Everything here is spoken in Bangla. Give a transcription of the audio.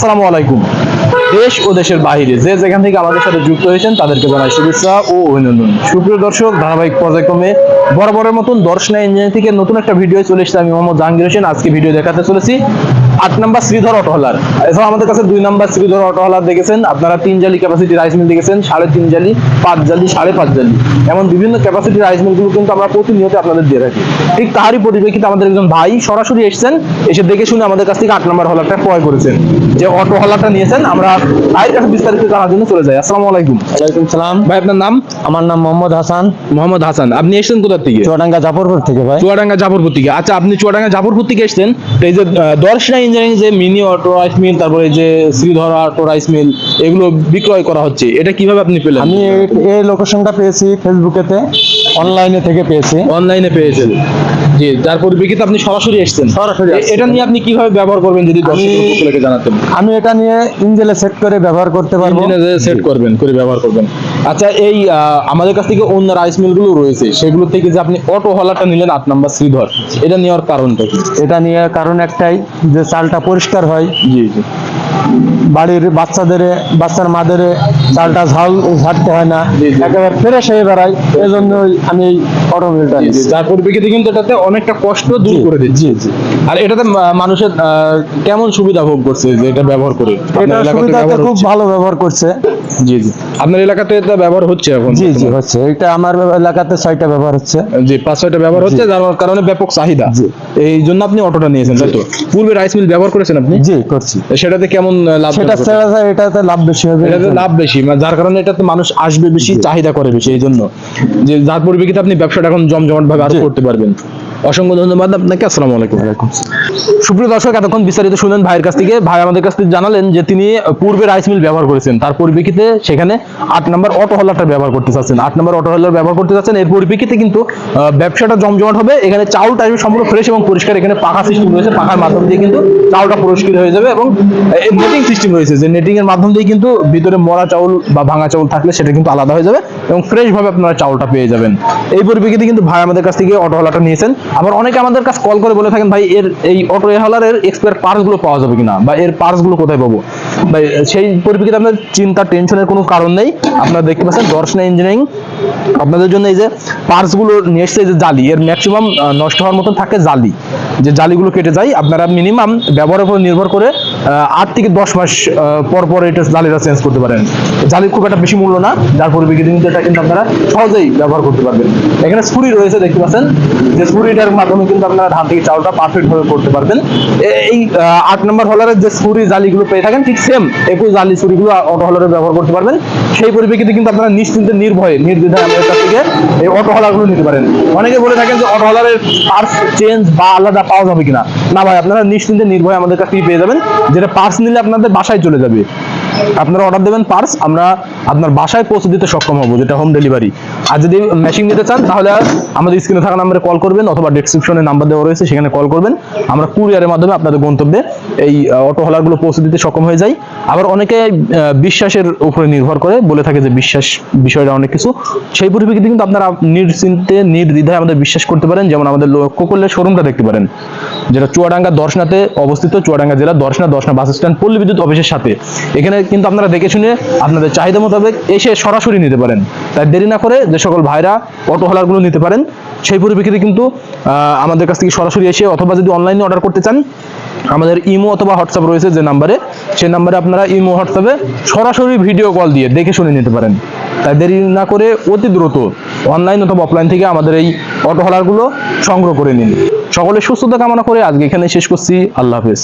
আসসালামু আলাইকুম। দেশ ও দেশের বাহিরে যে যেখান থেকে আমাদের সাথে যুক্ত হয়েছেন, তাদেরকে জানাই শুভেচ্ছা ও অভিনন্দন। সুপ্রিয় দর্শক, ধারাবাহিক পর্যায়ক্রমে বরাবরের মতন দর্শনা ইঞ্জিনিয়ার থেকে নতুন একটা ভিডিও চলে এসেছে আমি মোহাম্মদ জাহাঙ্গীর হোসেন। আজকে ভিডিও দেখাতে চলেছি আট নাম্বার শ্রীধর অটোহলার। এছাড়া আমাদের কাছে দুই নাম্বার শ্রীধর অটোহলার দেখেছেন। আপনারা তিন জালি ক্যাপাসিটি রাইস মিল দেখেছেন সাড়ে তিন জালি পাঁচ জালি সাড়ে পাঁচ জালি। এমন বিভিন্ন ক্যাপাসিটি রাইস মিলগুলো কিন্তু আমরা প্রতিনিয়ত আপনাদের দিয়ে থাকি। ঠিক তারই পরিপ্রেক্ষিতে আমাদের একজন ভাই সরাসরি এসেছেন এসে দেখে শুনে আমাদের কাছ থেকে আট নাম্বার হলারটা ক্রয় করেছেন। যে অটো হলারটা নিয়েছেন আমরা ভাইয়ের কাছে বিস্তারিত জানার জন্য চলে যাই। আসসালামু আলাইকুম। ওয়ালাইকুম সালাম। ভাই আপনার নাম? আমার নাম মোহাম্মদ হাসান। মোহাম্মদ হাসান। আপনি এসেছেন কোথা থেকে? চুয়াডাঙ্গা জাফরপুর থেকে ভাই। চুয়াডাঙ্গা জাফরপুর থেকে। আচ্ছা আপনি চুয়াডাঙ্গা জাফরপুর থেকে এসেছেন। এই যে দর্শনা ইঞ্জিনিয়ারিং যে মিনি অটো রাইস মিল, তারপরে যে শ্রীধর অটো রাইস মিল, এগুলো বিক্রয় করা হচ্ছে। এটা কীভাবে আপনি পেলেন? আমি এই- লোকেশনটা পেয়েছি ফেসবুকেতে অনলাইনে থেকে পেয়েছি। অনলাইনে পেয়েছেন। জি যার পরিপ্রেক্ষিতে আপনি সরাসরি এসেছেন? সরাসরি এটা নিয়ে আপনি কীভাবে ব্যবহার করবেন যদি দর্শক আমি- জানাতেন? আমি এটা নিয়ে ইঞ্জেলে সেট করে ব্যবহার করতে পারব। ইঞ্জিনে সেট করবেন করে ব্যবহার করবেন। আচ্ছা এই আমাদের কাছ থেকে অন্য রাইস মিলগুলো রয়েছে। সেগুলো থেকে যে আপনি অটো হলারটা নিলেন আট নাম্বার শ্রীধর এটা নেওয়ার কারণটা কি? এটা নিয়ে কারণ একটাই যে চালটা পরিষ্কার হয়। জি জি। বাড়ির বাচ্চাদের বাচ্চার মাদের চালটা ঝাল ঝাড়তে হয় না। একেবারে ফ্রেশ হয়ে বেড়ায়। এই জন্য আমি এই অটোমিলটা যার পরিপ্রেক্ষিতে কিন্তু এটাতে অনেকটা কষ্ট দূর করে দিচ্ছি। জি জি। আর এটাতে মানুষের কেমন সুবিধা ভোগ করছে যে এটা ব্যবহার করে? এটা সুবিধাতে খুব ভালো ব্যবহার করছে। জি জি। আপনার এলাকাতে এটা ব্যবহার হচ্ছে এখন? জি জি হচ্ছে। এটা আমার এলাকাতে ছয়টা ব্যবহার হচ্ছে। জি পাঁচ ছয়টা ব্যবহার হচ্ছে যার কারণে ব্যাপক চাহিদা। জি। এই জন্য আপনি অটোটা নিয়েছেন তাই তো? পূর্বে রাইস মিল ব্যবহার করেছেন আপনি? জি করছি। সেটাতে কেমন লাভ সেটা এটাতে লাভ বেশি হবে। এটাতে লাভ বেশি মানে যার কারণে এটাতে মানুষ আসবে বেশি চাহিদা করে বেশি এই জন্য। যে যার পরিপ্রেক্ষিতে আপনি ব্যবসাটা এখন জমজমাট ভাবে আরও করতে পারবেন। অসংখ্য ধন্যবাদ আপনাকে, আসসালামু আলাইকুম। সুপ্রিয় দর্শক, এতক্ষণ বিস্তারিত শুনলেন ভাইয়ের কাছ থেকে। ভাই আমাদের কাছ থেকে জানালেন যে তিনি পূর্বে রাইস মিল ব্যবহার করেছেন। তার পরিপ্রেক্ষিতে সেখানে আট নম্বর অটো হলারটা ব্যবহার করতে চাচ্ছেন। আট নম্বর অটো হলার ব্যবহার করতে চাচ্ছেন। এর পরিপ্রেক্ষিতে কিন্তু ব্যবসাটা জমজমাট হবে। এখানে চাউলটা আসবে সম্পূর্ণ ফ্রেশ এবং পরিষ্কার এখানে পাখা সিস্টেম রয়েছে। পাখার মাধ্যম দিয়ে কিন্তু চাউলটা পরিষ্কার হয়ে যাবে এবং নেটিং সিস্টেম রয়েছে। যে নেটিং এর মাধ্যম দিয়ে কিন্তু ভিতরে মরা চাউল বা ভাঙা চাউল থাকলে সেটা কিন্তু আলাদা হয়ে যাবে এবং ফ্রেশ ভাবে আপনারা চাউলটা পেয়ে যাবেন। এই পরিপ্রেক্ষিতে কিন্তু ভাই আমাদের কাছ থেকে অটো হলারটা নিয়েছেন। আবার অনেকে আমাদের কাছে কল করে বলে থাকেন, ভাই, এর এই অটো হলারের এক্সপায়ার পার্টসগুলো পাওয়া যাবে কিনা? বা এর পার্টসগুলো কোথায় পাবো? ভাই, সেই পরিপ্রেক্ষিতে আপনার চিন্তা টেনশনের কোনো কারণ নেই। আপনারা দেখতে পাচ্ছেন দর্শনা ইঞ্জিনিয়ারিং আপনাদের জন্য এই যে পার্টসগুলো নিয়ে এসছে যে জালি, এর ম্যাক্সিমাম নষ্ট হওয়ার মতন থাকে জালি। যে জালিগুলো কেটে যায়, আপনারা মিনিমাম ব্যবহারের উপর নির্ভর করে আট থেকে দশ মাস পর পর এটা জালিটা চেঞ্জ করতে পারেন। জালির খুব একটা বেশি মূল্য না, যার পরিপ্রেক্ষিতে কিন্তু এটা কিন্তু আপনারা সহজেই ব্যবহার করতে পারবেন। এখানে স্পুরি রয়েছে, দেখতে পাচ্ছেন? যে স্পুরিটার মাধ্যমে কিন্তু আপনারা ধান থেকে চাউলটা পারফেক্ট ভাবে করতে পারবেন। এই আট নম্বর হলারের যে স্পুরি জালিগুলো পেয়ে থাকেন, ঠিক সেম একই জালি স্পুরিগুলো অটো হলারে ব্যবহার করতে পারবেন। সেই পরিপ্রেক্ষিতে কিন্তু আপনারা নিশ্চিন্তে নির্ভয়ে, নির্দ্বিধায় আমাদের কাছ থেকে এই অটো হলারগুলো নিতে পারেন। অনেকে বলে থাকেন যে অটো হলারের পার্স চেঞ্জ বা আলাদা পাওয়া যাবে কিনা। না ভাই, আপনারা নিশ্চিন্তে নির্ভয়ে আমাদের কাছ থেকে পেয়ে যাবেন। যেটা পার্স নিলে আপনাদের বাসায় চলে যাবে। আপনারা অর্ডার দেবেন পার্স আমরা আপনার বাসায় পৌঁছে দিতে সক্ষম হব, যেটা হোম ডেলিভারি আর যদি মেশিন নিতে চান, তাহলে আমাদের স্ক্রিনে থাকা নাম্বারে কল করবেন অথবা ডেসক্রিপশনে নাম্বার দেওয়া রয়েছে, সেখানে কল করবেন। আমরা কুরিয়ারের মাধ্যমে আপনাদের গন্তব্যে এই অটো হলারগুলো পৌঁছে দিতে সক্ষম হয়ে যাই। আবার অনেকে বিশ্বাসের উপরে নির্ভর করে, বলে থাকে যে বিশ্বাস বিষয়টা অনেক কিছু। সেই পরিপ্রেক্ষিতে কিন্তু আপনারা নিশ্চিন্তে, নির্দ্বিধায় আমাদের বিশ্বাস করতে পারেন। যেমন আমাদের লক্ষ্য করলে শোরুমটা দেখতে পারেন, যেটা চুয়াডাঙ্গা দর্শনাতে অবস্থিত, চুয়াডাঙ্গা জেলা দর্শনা দর্শনা বাস স্ট্যান্ড পল্লী বিদ্যুৎ অফিসের সাথে। এখানে কিন্তু আপনারা দেখে শুনে আপনাদের চাহিদা মোতাবেক এসে সরাসরি নিতে পারেন। তাই দেরি না করে যে সকল ভাইরা অটো হলারগুলো নিতে পারেন, সেই পরিপ্রেক্ষিতে কিন্তু আমাদের কাছ থেকে সরাসরি এসে অথবা যদি অনলাইনে অর্ডার করতে চান, আমাদের ইমো অথবা হোয়াটসঅ্যাপ রয়েছে যে নাম্বারে সেই নাম্বারে আপনারা ইমো, হোয়াটসঅ্যাপে সরাসরি ভিডিও কল দিয়ে দেখে শুনে নিতে পারেন। তাই দেরি না করে অতি দ্রুত অনলাইন অথবা অফলাইন থেকে আমাদের এই অটো হলারগুলো সংগ্রহ করে নিন। সকলের সুস্থতা কামনা করে আজকে এখানে শেষ করছি। আল্লাহ হাফেজ।